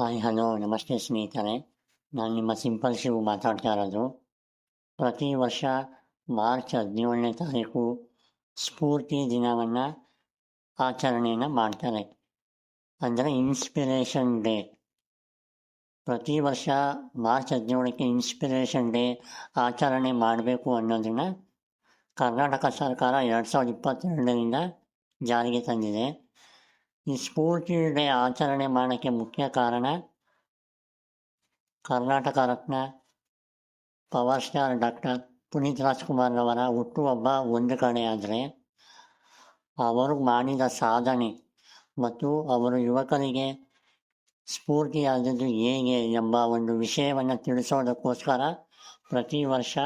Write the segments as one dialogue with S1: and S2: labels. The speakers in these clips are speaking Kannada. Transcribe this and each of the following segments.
S1: ಹಾಯ್ ಹಲೋ ನಮಸ್ತೆ ಸ್ನೇಹಿತರೆ. ನಾನು ನಿಮ್ಮ ಸಿಂಪಲ್ ಶಿವ್ ಮಾತಾಡ್ತಾ ಇರೋದು ಪ್ರತಿ ವರ್ಷ ಮಾರ್ಚ್ ಹದಿನೇಳನೇ ತಾರೀಕು ಸ್ಫೂರ್ತಿ ದಿನವನ್ನು ಆಚರಣೆಯನ್ನು ಮಾಡ್ತಾರೆ. ಅಂದರೆ ಇನ್ಸ್ಪಿರೇಷನ್ ಡೇ ಪ್ರತಿ ವರ್ಷ ಮಾರ್ಚ್ ಹದಿನೇಳಕ್ಕೆ ಇನ್ಸ್ಪಿರೇಷನ್ ಡೇ ಆಚರಣೆ ಮಾಡಬೇಕು ಅನ್ನೋದನ್ನು ಕರ್ನಾಟಕ ಸರ್ಕಾರ ಎರಡು ಸಾವಿರದ ಇಪ್ಪತ್ತೆರಡರಿಂದ ಜಾರಿಗೆ ತಂದಿದೆ. ಈ ಸ್ಫೂರ್ತಿ ಡೇ ಆಚರಣೆ ಮಾಡೋಕ್ಕೆ ಮುಖ್ಯ ಕಾರಣ Karnataka Ratna power star doctor Puneeth Rajkumar ಅವರ ಹುಟ್ಟುಹಬ್ಬ ಒಂದು ಕಡೆ ಆದರೆ ಅವರು ಮಾಡಿದ ಸಾಧನೆ ಮತ್ತು ಅವರು ಯುವಕರಿಗೆ ಸ್ಫೂರ್ತಿಯಾದದ್ದು ಹೇಗೆ ಎಂಬ ಒಂದು ವಿಷಯವನ್ನು ತಿಳಿಸೋದಕ್ಕೋಸ್ಕರ ಪ್ರತಿ ವರ್ಷ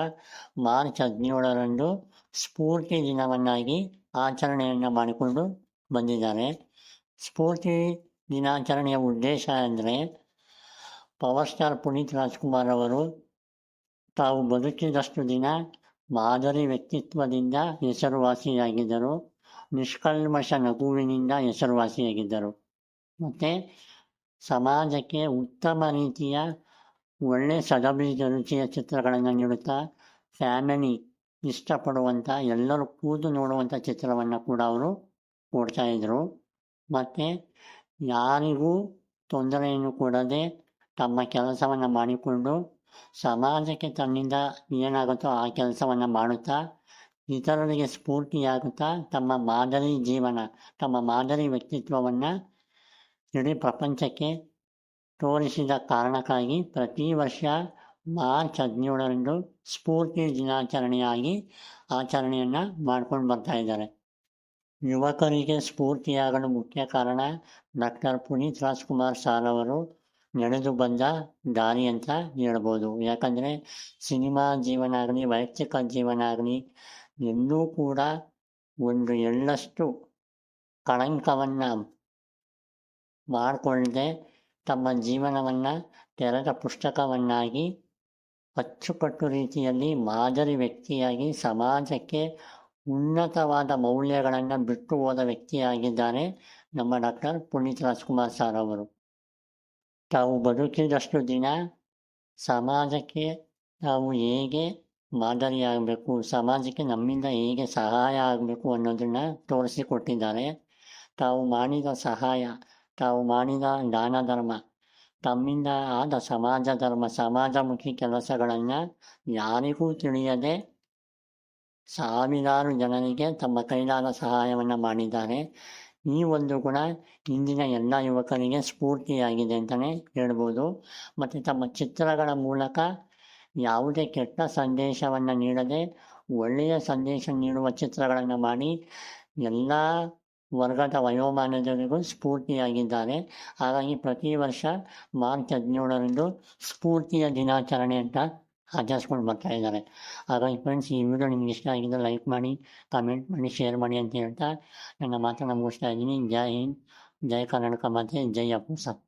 S1: ಮಾರ್ಚ್ ಹದಿನೇಳರಂದು ಸ್ಫೂರ್ತಿ ದಿನವನ್ನಾಗಿ ಆಚರಣೆಯನ್ನು ಮಾಡಿಕೊಂಡು ಬಂದಿದ್ದಾರೆ. ಸ್ಫೂರ್ತಿ ದಿನಾಚರಣೆಯ ಉದ್ದೇಶ ಅಂದರೆ ಪವರ್ ಸ್ಟಾರ್ ಪುನೀತ್ ರಾಜ್ಕುಮಾರ್ ಅವರು ತಾವು ಬದುಕಿದಷ್ಟು ದಿನ ಮಾದರಿ ವ್ಯಕ್ತಿತ್ವದಿಂದ ಹೆಸರುವಾಸಿಯಾಗಿದ್ದರು. ನಿಷ್ಕಲ್ಮಶ ನಗುವಿನಿಂದ ಹೆಸರುವಾಸಿಯಾಗಿದ್ದರು. ಮತ್ತು ಸಮಾಜಕ್ಕೆ ಉತ್ತಮ ರೀತಿಯ ಒಳ್ಳೆಯ ಸದಬೀಜ ರುಚಿಯ ಚಿತ್ರಗಳನ್ನು ನೀಡುತ್ತಾ ಫ್ಯಾಮಿಲಿ ಇಷ್ಟಪಡುವಂಥ ಎಲ್ಲರೂ ಕೂತು ನೋಡುವಂಥ ಚಿತ್ರವನ್ನು ಕೂಡ ಅವರು ಕೊಡ್ತಾಯಿದ್ರು ಮತ್ತು ಯಾರಿಗೂ ತೊಂದರೆಯನ್ನು ಕೊಡದೆ ತಮ್ಮ ಕೆಲಸವನ್ನು ಮಾಡಿಕೊಂಡು ಸಮಾಜಕ್ಕೆ ತನ್ನಿಂದ ಏನಾಗುತ್ತೋ ಆ ಕೆಲಸವನ್ನು ಮಾಡುತ್ತಾ, ಇತರರಿಗೆ ಸ್ಫೂರ್ತಿಯಾಗುತ್ತಾ ತಮ್ಮ ಮಾದರಿ ಜೀವನ, ತಮ್ಮ ಮಾದರಿ ವ್ಯಕ್ತಿತ್ವವನ್ನು ಇಡೀ ಪ್ರಪಂಚಕ್ಕೆ ತೋರಿಸಿದ ಕಾರಣಕ್ಕಾಗಿ ಪ್ರತಿ ವರ್ಷ ಮಾರ್ಚ್ ಹದಿನೇಳರಂದು ಸ್ಫೂರ್ತಿ ದಿನಾಚರಣೆಯಾಗಿ ಆಚರಣೆಯನ್ನು ಮಾಡ್ಕೊಂಡು ಬರ್ತಾ ಇದ್ದಾರೆ. ಯುವಕರಿಗೆ ಸ್ಫೂರ್ತಿಯಾಗಲು ಮುಖ್ಯ ಕಾರಣ ಡಾಕ್ಟರ್ ಪುನೀತ್ ರಾಜ್ಕುಮಾರ್ ಸಾರ್ ಅವರು ನಡೆದು ಬಂದ ದಾರಿ ಅಂತ ಹೇಳ್ಬೋದು. ಯಾಕಂದರೆ ಸಿನಿಮಾ ಜೀವನ ಆಗಲಿ ವೈಯಕ್ತಿಕ ಜೀವನ ಆಗಲಿ ಎಲ್ಲೂ ಕೂಡ ಒಂದು ಎಳ್ಳಷ್ಟು ಕಳಂಕವನ್ನು ಮಾಡಿಕೊಳ್ಳದೆ ತಮ್ಮ ಜೀವನವನ್ನು ತೆರೆದ ಪುಸ್ತಕವನ್ನಾಗಿ ಅಚ್ಚುಕಟ್ಟು ರೀತಿಯಲ್ಲಿ ಮಾದರಿ ವ್ಯಕ್ತಿಯಾಗಿ ಸಮಾಜಕ್ಕೆ ಉನ್ನತವಾದ ಮೌಲ್ಯಗಳನ್ನು ಬಿಟ್ಟು ಹೋದ ವ್ಯಕ್ತಿಯಾಗಿದ್ದಾರೆ ನಮ್ಮ ಡಾಕ್ಟರ್ ಪುನೀತ್ ರಾಜ್ಕುಮಾರ್ ಸರ್ ಅವರು. ತಾವು ಬದುಕಿದಷ್ಟು ದಿನ ಸಮಾಜಕ್ಕೆ ನಾವು ಹೇಗೆ ಮಾದರಿಯಾಗಬೇಕು ಸಮಾಜಕ್ಕೆ ನಮ್ಮಿಂದ ಹೇಗೆ ಸಹಾಯ ಆಗಬೇಕು ಅನ್ನೋದನ್ನು ತೋರಿಸಿಕೊಟ್ಟಿದ್ದಾರೆ. ತಾವು ಮಾಡಿದ ಸಹಾಯ, ತಾವು ಮಾಡಿದ ದಾನ ಧರ್ಮ, ತಮ್ಮಿಂದ ಆದ ಸಮಾಜ ಧರ್ಮ, ಸಮಾಜಮುಖಿ ಕೆಲಸಗಳನ್ನು ಯಾರಿಗೂ ತಿಳಿಯದೆ ಸಾವಿರಾರು ಜನರಿಗೆ ತಮ್ಮ ಕೈಲಾದ ಸಹಾಯವನ್ನು ಮಾಡಿದ್ದಾರೆ ಈ ಒಂದು ಗುಣ ಇಂದಿನ ಎಲ್ಲ ಯುವಕರಿಗೆ ಸ್ಫೂರ್ತಿಯಾಗಿದೆ ಅಂತಲೇ ಹೇಳ್ಬೋದು. ಮತ್ತು ತಮ್ಮ ಚಿತ್ರಗಳ ಮೂಲಕ ಯಾವುದೇ ಕೆಟ್ಟ ಸಂದೇಶವನ್ನು ನೀಡದೆ ಒಳ್ಳೆಯ ಸಂದೇಶ ನೀಡುವ ಚಿತ್ರಗಳನ್ನು ಮಾಡಿ ಎಲ್ಲ ವರ್ಗದ ವಯೋಮಾನದವರಿಗೂ ಸ್ಫೂರ್ತಿಯಾಗಿದ್ದಾರೆ. ಹಾಗಾಗಿ ಪ್ರತಿ ವರ್ಷ ಮಾರ್ಚ್ ಹದಿನೇಳರಂದು ಸ್ಫೂರ್ತಿಯ ದಿನಾಚರಣೆ ಅಂತ ಆಚರಿಸ್ಕೊಂಡು ಬರ್ತಾ ಇದ್ದಾರೆ. arrangements used in investing the like money, commit money, share money, and theatre. And Amata Namusta Jai Hind, Jai Karnataka Mate, Jai Apusa.